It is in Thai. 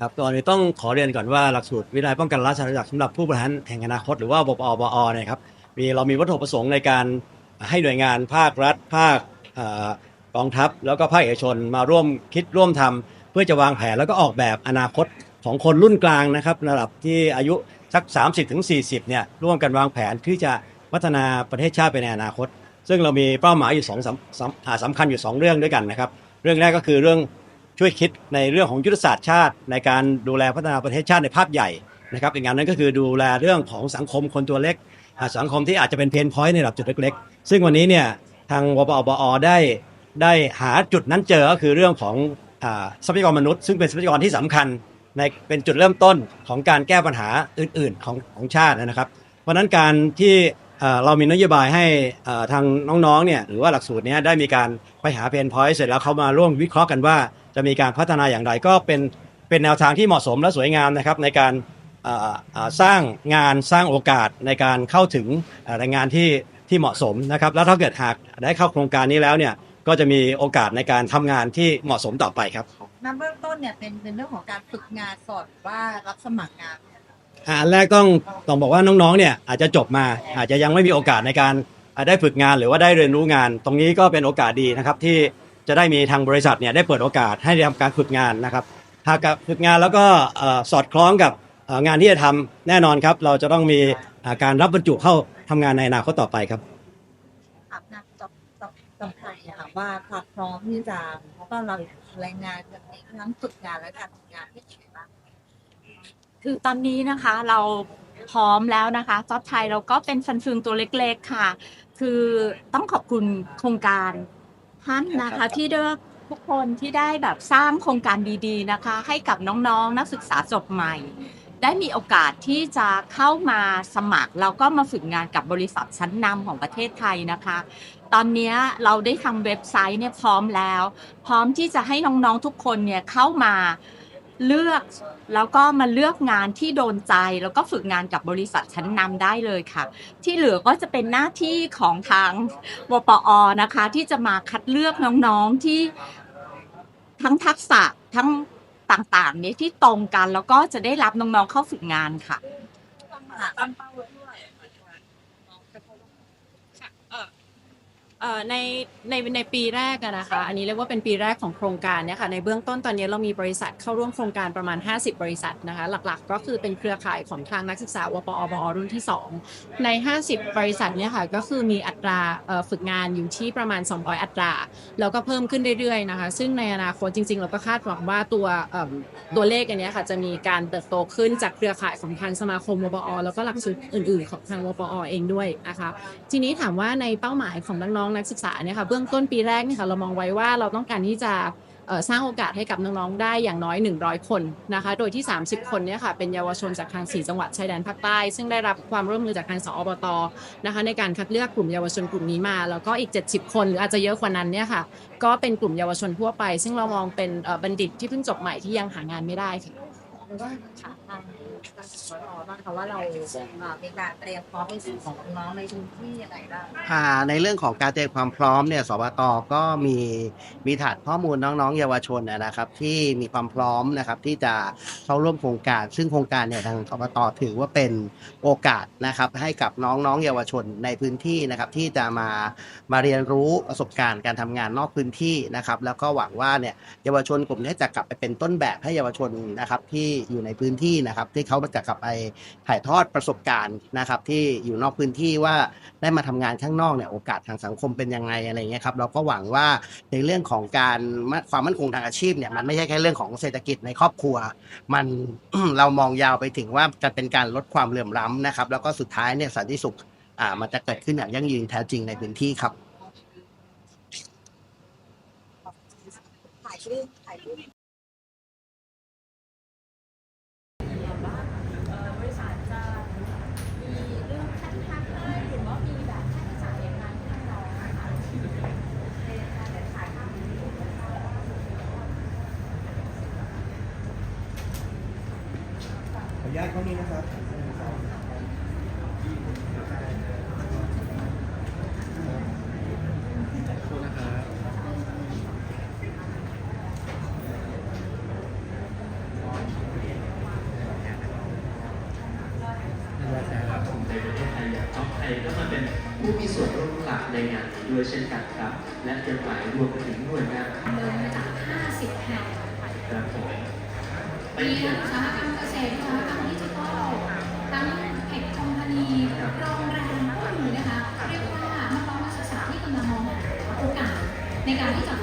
ครับก่อนอื่นต้องขอเรียนก่อนว่าหลักสูตรวินัยป้องกันราชอาณาจักรสำหรับผู้บริหารแห่งอนาคตหรือว่าบปอบอเนี่ยครับมีเรามีวัตถุประสงค์ในการให้หน่วยงานภาครัฐ ภาคเอ่อกองทัพ แล้วก็ภาคเอกชนมาร่วมคิดร่วมทำเพื่อจะวางแผนแล้วก็ออกแบบอนาคตของคนรุ่นกลางนะครับระดับที่อายุสัก 30ถึง40เนี่ยร่วมกันวางแผนที่จะพัฒนาประเทศชาติไปในอนาคต ซึ่งเรามีเป้าหมายอยู่สองสำสำสำคัญอยู่สองเรื่องด้วยกันนะครับ เรื่องแรกก็คือเรื่อง ช่วยคิดในเรื่องของยุทธศาสตร์ชาติ ในการดูแลพัฒนาประเทศชาติในภาพใหญ่นะครับอีกงานนั้นก็คือดูแลเรื่องของสังคมคนตัวเล็กอ่าสังคมที่อาจจะเป็นเพนพอยต์ในระดับจุดเล็กๆ ซึ่งวันนี้เนี่ยทางวปอบอได้ได้หาจุดนั้นเจอก็คือเรื่องของทรัพยากรมนุษย์ ซึ่งเป็นทรัพยากรที่สำคัญในเป็นจุดเริ่มต้นของการแก้ปัญหาอื่น ๆ ของของชาตินะครับ เพราะนั้นการที่เรามีนโยบายให้ทางน้องๆเนี่ยหรือว่าหลักสูตรเนี้ยได้มีการไปหาเพนพอยต์เสร็จแล้วเขามาร่วมวิเคราะห์กันว่า จะมีการพัฒนาอย่างไรก็เป็นเป็นแนวทางที่เหมาะสมและสวยงามนะครับในการเอ่อเอ่อสร้างงานสร้างโอกาสในการเข้าถึงเอ่อแรงงานที่ที่เหมาะสมนะครับ แล้วถ้าเกิดหากได้เข้าโครงการนี้แล้วเนี่ยก็จะมีโอกาสในการทำงานที่เหมาะสมต่อไปครับน้ำเบื้องต้นเนี่ยเป็นเป็นเรื่องของการฝึกงานสอนว่ารับสมัครงานอ่าอันแรกต้องต้องบอกว่าน้องๆเนี่ยอาจจะจบมาอาจจะยังไม่มีโอกาสในการอ่าได้ฝึกงานหรือว่าได้เรียนรู้งาน ตรงนี้ก็เป็นโอกาสดีนะครับที่ จะได้มีทางบริษัทเนี่ยได้เปิดโอกาสให้ได้ทำการฝึกงานนะครับหากฝึกงานแล้วก็สอดคล้องกับงานที่จะทำแน่นอนครับ เราจะต้องมีการรับบรรจุเข้าทำงานในอนาคตต่อไปครับถามนักจบจบจบไทยอะคะว่าความพร้อมที่จะต้อนรับแรงงานแบบนี้ทั้งฝึกงานและการทำงานที่ไหนบ้างคือตอนนี้นะคะเราพร้อมแล้วนะคะซอฟไทยเราก็เป็นฟันเฟืองตัวเล็ก ๆค่ะ คือต้องขอบคุณโครงการ ท่านนะคะที่เลือกทุกคนที่ได้แบบสร้างโครงการดีๆนะคะ ให้กับน้องๆ นักศึกษาจบใหม่ ได้มีโอกาสที่จะเข้ามาสมัคร แล้วก็มาฝึกงานกับบริษัทชั้นนำของประเทศไทยนะคะ ตอนนี้เราได้ทำเว็บไซต์เนี่ยพร้อมแล้ว พร้อมที่จะให้น้องๆทุกคนเนี่ยเข้ามา เลือกแล้วก็มาเลือกงานที่โดนใจ แล้วก็ฝึกงานกับบริษัทชั้นนำได้เลยค่ะ ที่เหลือก็จะเป็นหน้าที่ของทางวปอนะคะ ที่จะมาคัดเลือกน้องๆที่ทั้งทักษะทั้งต่างๆนี้ที่ตรงกันแล้วก็จะได้รับน้องๆเข้าฝึกงานค่ะตั้งเป้าไว้ด้วย ค่ะเอ่อเอ่อ ในในในปีแรกอะนะคะ อันนี้เรียกว่าเป็นปีแรกของโครงการเนี่ยค่ะในเบื้องต้นตอนนี้เรามีบริษัทเข้าร่วมโครงการประมาณ 50 บริษัทนะคะหลักๆ ก็คือเป็นเครือข่ายของทางนักศึกษาวปอบอรุ่นที่ 2 ใน 50 บริษัทเนี่ยค่ะก็คือมีอัตราฝึกงานอยู่ที่ประมาณ 200 อัตราแล้วก็เพิ่มขึ้นเรื่อยๆนะคะ ซึ่งในอนาคตจริง ๆ เราก็คาดหวังว่าตัวตัวเลขอันนี้ค่ะจะมีการเติบโตขึ้นจากเครือข่ายของทางสมาคมวปอแล้วก็หลักสูตรอื่น ๆ ของทางวปอเองด้วยนะคะทีนี้ถามว่าในเป้าหมายของน้องนักศึกษาเนี่ยค่ะเบื้องต้นปีแรกเนี่ยค่ะเรามองไว้ว่าเราต้องการที่จะสร้างโอกาสให้กับน้องๆได้อย่างน้อย 100 คนนะคะ โดยที่ 30 คนเนี่ยค่ะเป็นเยาวชนจากทาง 4 จังหวัดชายแดนภาคใต้ ซึ่งได้รับความร่วมมือจากทางสอบตนะคะในการคัดเลือกกลุ่มเยาวชนกลุ่มนี้มา แล้วก็อีก 70 คนหรืออาจจะเยอะกว่านั้นเนี่ยค่ะก็เป็นกลุ่มเยาวชนทั่วไป ซึ่งเรามองเป็นบัณฑิตที่เพิ่งจบใหม่ที่ยังหางานไม่ได้ค่ะ หรือว่าถามทางทางสอบ้างค่ะว่าเราอ่ามีการเตรียมพร้อมในส่วนของน้องๆในพื้นที่ยังไงบ้างอ่าในเรื่องของการเตรียมความพร้อมเนี่ยสบตก็มีมีฐานข้อมูลน้องๆ เยาวชนนะนะครับ ที่มีความพร้อมนะครับที่จะเข้าร่วมโครงการ ซึ่งโครงการเนี่ยทางสบตถือว่าเป็นโอกาสนะครับ ให้กับน้องๆ เยาวชนในพื้นที่นะครับที่จะมามาเรียนรู้ประสบการณ์การทำงานนอกพื้นที่นะครับ แล้วก็หวังว่าเนี่ยเยาวชนกลุ่มนี้จะกลับไปเป็นต้นแบบให้เยาวชนนะครับที่อยู่ในพื้นที่นะครับ ที่เขาจะกลับไปถ่ายทอดประสบการณ์นะครับ ที่อยู่นอกพื้นที่ว่าได้มาทำงานข้างนอกเนี่ยโอกาสทางสังคมเป็นยังไงอะไรเงี้ยครับเราก็หวังว่าในเรื่องของการความมั่นคงทางอาชีพเนี่ยมันไม่ใช่แค่เรื่องของเศรษฐกิจในครอบครัว มันเรามองยาวไปถึงว่าจะเป็นการลดความเหลื่อมล้ำนะครับ แล้วก็สุดท้ายเนี่ยสันติสุขอ่ามันจะเกิดขึ้นอย่างยั่งยืนแท้จริงในพื้นที่ครับถ่ายรูปถ่ายรูป ญาตเขานี้นะครับผู้มีส่วนร่วมหลักในงานนี้ด้วยเช่นกันครับ และจะหมายรวมไปถึงหน่วยงาน เกินมาจาก50แห่ง ครับผม มีทั้งอุตสาหกรรมเกษตรอุตสาหกรรมดิจิทัลทั้งเทคคอมพานีโรงแรมก็มีนะคะเรียกว่าน้องๆนักศึกษาที่กำลังมองโอกาสในการที่จะ